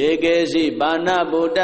ယေကေစီပါဏဗုဒ္ဓ